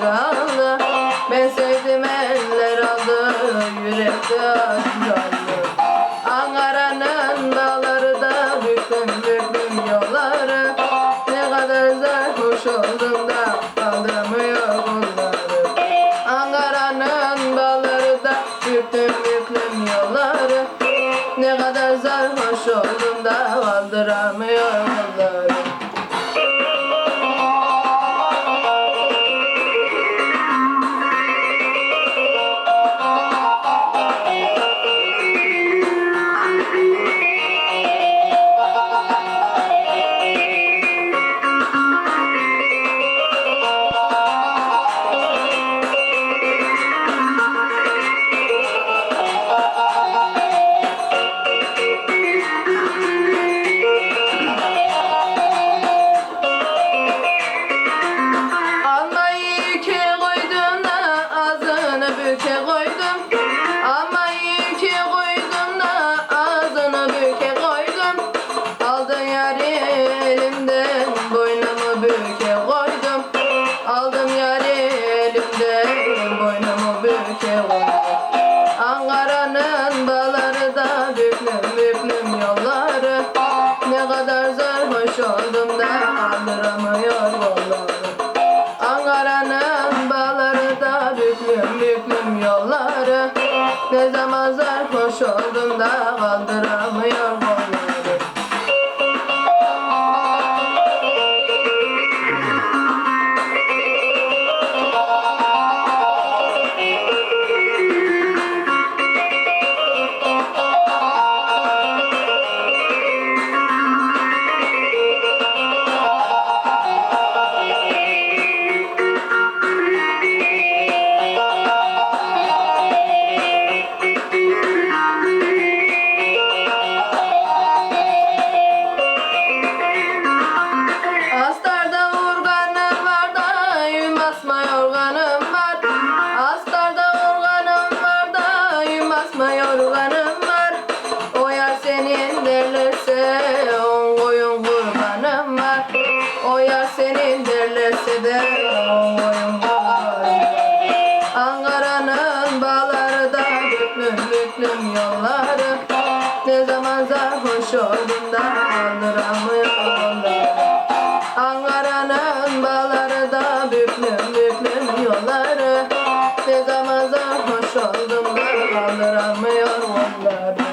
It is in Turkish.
kaldı Ben sevdim eller aldı Yürekte aşk kaldı Ankara'nın dağları da Büktüm büktüm yolları. Ne kadar sarhoş oldum da Kaldırmıyor bunları Ankara'nın dağları da Büktüm büktüm yolları. Ne kadar sarhoş oldum da Kaldıramıyor bunları elimden boynumu büke koydum Ankara'nın bağları da büklüm büklüm yolları. Ne kadar sarhoş oldum da kaldıramıyor yolları. Ankara'nın bağları da büklüm büklüm yolları. Ne zaman sarhoş oldum da kaldıramıyor yolları Kırışma yorganım var. O yar senin derlerse On koyun kurbanım var. O yar senin derlerse de On koyun Ankara'nın bağları da Büklüm büklüm yolları. Ne zaman sarhoş oldum da Kaldıramıyorum. Ankara'nın bağları da Büklüm büklüm yolları. Ne zaman sarhoş oldum da Kaldıramıyorum. love.